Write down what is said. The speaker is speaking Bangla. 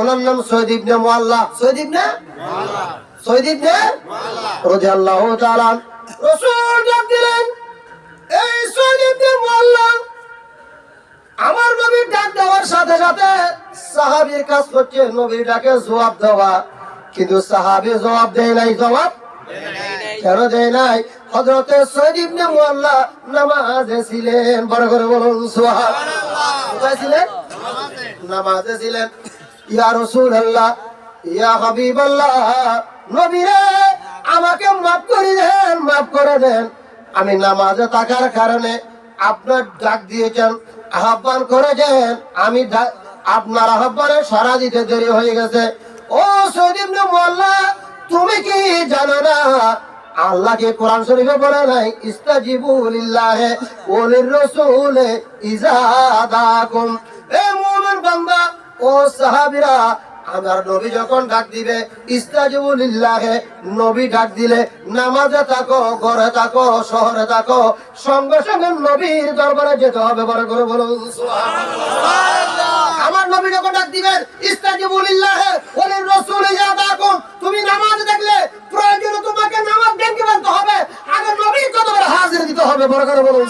ওনার নাম সৈয়দ ইবনে মুআল্লা। সৈয়দ ইবনে সৈয়দ ইবনে রাদিয়াল্লাহু তাআলা রাসূল ডাক দিলেন এই সৈয়দ ইবনে মুআল্লা আমার নবীর ডাক দেওয়ার সাথে সাথে সাহাবীর কাজ করছে নবীর ডাকে জবাব দেওয়া। কিন্তু সাহাবী জবাব দেয় নাই জবাব কেন দেয় নাই? হযরতে সৈয়দ ইবনে মুআল্লা নামাজে ছিলেন। বড় করে বলুন সুবহানাল্লাহ। কোথায় ছিলেন? নামাজে ছিলেন। ইয়া রাসূলুল্লাহ, ইয়া হাবিবাল্লাহ নবী রে আমাকে মাফ করে দেন, মাফ করে দেন। আমি নামাজে থাকার কারণে আপনার ডাক দিয়েছেন, আহ্বান করেছেন। আমি আপনার আহ্বানে সারা দিতে দেরি হয়ে গেছে। ও সৈদিব মোল্লা তুমি কি জানো না? আল্লাহকে কোরআন শরীফে বলে নাই, ইস্তাজিবু লিল্লাহে ওলির রাসূলে ইজা ও সাহাবিরা, আমার নবী যখন ডাক দিবে ইস্তাজিবু লিল্লাহে, নবী ডাক দিলে, নামাজে থাকো, ঘরে থাকো, শহরে থাকো, সঙ্গে সঙ্গে নবীর দরবারে যেতে হবে, বড় করে বলুন আমার নবী যখন ডাক দিবেন ইস্তাজিবু লিল্লাহে ওলির রাসূলে ইজা তুমি নামাজ দেখলে, প্রয়োজনে তোমাকে নামাজ বলতে হবে, আগে নবীর কদমে হাজির দিতে হবে, বড় করে বলুন